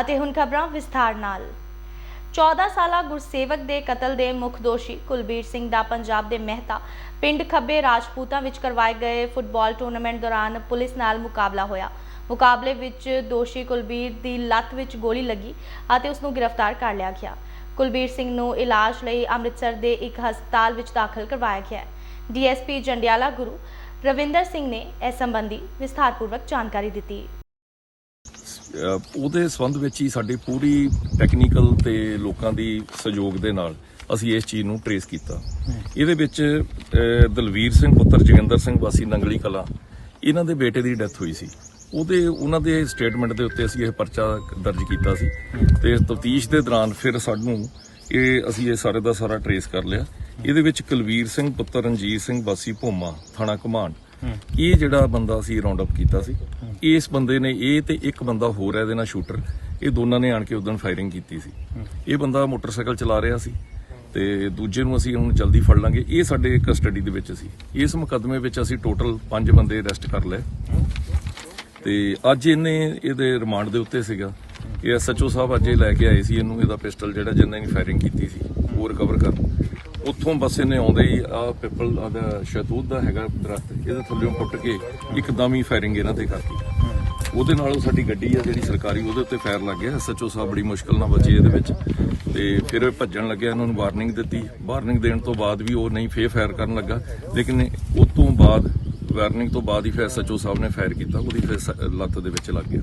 ਅਤੇ ਹੁਣ ਖਬਰਾਂ ਵਿਸਥਾਰ ਨਾਲ। 14 ਸਾਲਾ ਗੁਰਸੇਵਕ ਦੇ ਕਤਲ ਦੇ ਮੁੱਖ ਦੋਸ਼ੀ ਕੁਲਬੀਰ ਸਿੰਘ ਦਾ ਪੰਜਾਬ ਦੇ ਮਹਿਤਾ ਪਿੰਡ ਖੱਬੇ ਰਾਜਪੂਤਾਂ ਵਿੱਚ ਕਰਵਾਏ ਗਏ ਫੁੱਟਬਾਲ ਟੂਰਨਾਮੈਂਟ ਦੌਰਾਨ ਪੁਲਿਸ ਨਾਲ ਮੁਕਾਬਲਾ ਹੋਇਆ। ਮੁਕਾਬਲੇ ਵਿੱਚ ਦੋਸ਼ੀ ਕੁਲਬੀਰ ਦੀ ਲੱਤ ਵਿੱਚ ਗੋਲੀ ਲੱਗੀ ਅਤੇ ਉਸ ਨੂੰ ਗ੍ਰਿਫਤਾਰ ਕਰ ਲਿਆ ਗਿਆ। ਕੁਲਬੀਰ ਸਿੰਘ ਨੂੰ ਇਲਾਜ ਲਈ ਅੰਮ੍ਰਿਤਸਰ ਦੇ ਇੱਕ ਹਸਪਤਾਲ ਵਿੱਚ ਦਾਖਲ ਕਰਵਾਇਆ ਗਿਆ ਹੈ। ਡੀਐਸਪੀ ਜੰਡਿਆਲਾ ਗੁਰੂ ਰਵਿੰਦਰ ਸਿੰਘ ਨੇ ਇਸ ਸੰਬੰਧੀ ਵਿਸਥਾਰਪੂਰਵਕ ਜਾਣਕਾਰੀ ਦਿੱਤੀ। ਉਹਦੇ ਸੰਬੰਧ ਵਿੱਚ ਹੀ ਸਾਡੀ ਪੂਰੀ ਟੈਕਨੀਕਲ ਤੇ ਲੋਕਾਂ ਦੀ ਸਹਿਯੋਗ ਦੇ ਨਾਲ ਅਸੀਂ ਇਸ ਚੀਜ਼ ਨੂੰ ਟਰੇਸ ਕੀਤਾ। ਇਹਦੇ ਵਿੱਚ ਦਲਵੀਰ ਸਿੰਘ ਪੁੱਤਰ ਜੋਗਿੰਦਰ ਸਿੰਘ ਵਾਸੀ ਨੰਗਲੀ ਕਲਾ, ਇਹਨਾਂ ਦੇ ਬੇਟੇ ਦੀ ਡੈਥ ਹੋਈ ਸੀ। ਉਹਦੇ, ਉਹਨਾਂ ਦੇ ਸਟੇਟਮੈਂਟ ਦੇ ਉੱਤੇ ਅਸੀਂ ਇਹ ਪਰਚਾ ਦਰਜ ਕੀਤਾ ਸੀ। ਤੇ ਤਫਤੀਸ਼ ਦੇ ਦੌਰਾਨ ਫਿਰ ਸਾਨੂੰ ਇਹ ਅਸੀਂ ਇਹ ਸਾਰੇ ਦਾ ਸਾਰਾ ਟਰੇਸ ਕਰ ਲਿਆ। ਇਹਦੇ ਵਿੱਚ ਕੁਲਵੀਰ ਸਿੰਘ ਪੁੱਤਰ ਰਣਜੀਤ ਸਿੰਘ ਵਾਸੀ ਭੋਮਾ, ਥਾਣਾ ਕਮਾਂਡ ਇਹ ਜਿਹੜਾ ਬੰਦਾ ਸੀ ਰਾਉਂਡ ਅਪ ਕੀਤਾ ਸੀ, ਇਸ ਬੰਦੇ ਨੇ ਇਹ ਤੇ ਇੱਕ ਬੰਦਾ ਹੋਰ ਹੈ, ਇਹਦੇ ਨਾਲ ਸ਼ੂਟਰ ਇਹ ਦੋਨਾਂ ਨੇ ਆਣ ਕੇ ਉਦੋਂ ਫਾਇਰਿੰਗ ਕੀਤੀ ਸੀ। ਇਹ ਬੰਦਾ ਮੋਟਰਸਾਈਕਲ ਚਲਾ ਰਿਹਾ ਸੀ ਤੇ ਦੂਜੇ ਨੂੰ ਅਸੀਂ ਹੁਣ ਜਲਦੀ ਫੜ ਲਾਂਗੇ। ਇਹ ਸਾਡੇ ਕਸਟਡੀ ਦੇ ਵਿੱਚ ਸੀ। ਇਸ ਮੁਕੱਦਮੇ ਵਿੱਚ ਅਸੀਂ ਟੋਟਲ 5 ਬੰਦੇ ਅਰੈਸਟ ਕਰ ਲਏ। ਤੇ ਅੱਜ ਇਹਨੇ ਇਹਦੇ ਰਿਮਾਂਡ ਦੇ ਉੱਤੇ ਸੀਗਾ ਇਹ ਐਸਐਚਓ ਸਾਹਿਬ ਅੱਜ ਇਹ ਲੈ ਕੇ ਆਏ ਸੀ, ਇਹਨੂੰ ਇਹਦਾ ਪਿਸਟਲ ਜਿਹੜਾ ਜਿੰਨੇ ਨੇ ਫਾਇਰਿੰਗ ਕੀਤੀ ਸੀ ਉਹ ਰਿਕਵਰ ਕਰ ਉੱਥੋਂ ਬਸ ਨੇ ਆਉਂਦੇ ਹੀ ਆ ਪਿੱਪਲ ਦਾ ਸ਼ਹਿਤੂਤ ਦਾ ਹੈਗਾ ਦਰਖਤ, ਇਹਦੇ ਥੱਲੇੋਂ ਪੁੱਟ ਕੇ ਇੱਕਦਮ ਹੀ ਫਾਇਰਿੰਗ ਇਹਨਾਂ ਤੇ ਕਰਤੀ। ਉਹਦੇ ਨਾਲ ਸਾਡੀ ਗੱਡੀ ਆ ਜਿਹੜੀ ਸਰਕਾਰੀ, ਉਹਦੇ ਉੱਤੇ ਫਾਇਰ ਲੱਗ ਗਿਆ। ਐਸਐਚਓ ਸਾਹਿਬ ਬੜੀ ਮੁਸ਼ਕਲ ਨਾਲ ਬਚੇ ਇਹਦੇ ਵਿੱਚ। ਤੇ ਫਿਰ ਇਹ ਭੱਜਣ ਲੱਗਿਆ, ਇਹਨਾਂ ਨੂੰ ਵਾਰਨਿੰਗ ਦਿੱਤੀ। ਵਾਰਨਿੰਗ ਦੇਣ ਤੋਂ ਬਾਅਦ ਵੀ ਉਹ ਨਹੀਂ ਫੇਰ ਫਾਇਰ ਕਰਨ ਲੱਗਾ। ਲੇਕਿਨ ਉਸ ਤੋਂ ਬਾਅਦ ਵਾਰਨਿੰਗ ਤੋਂ ਬਾਅਦ ਹੀ ਫਿਰ ਐਸਐਚਓ ਸਾਹਿਬ ਨੇ ਫਾਇਰ ਕੀਤਾ, ਉਹਦੀ ਫਿਰ ਸ- ਲੱਤ ਦੇ ਵਿੱਚ ਲੱਗ ਗਿਆ।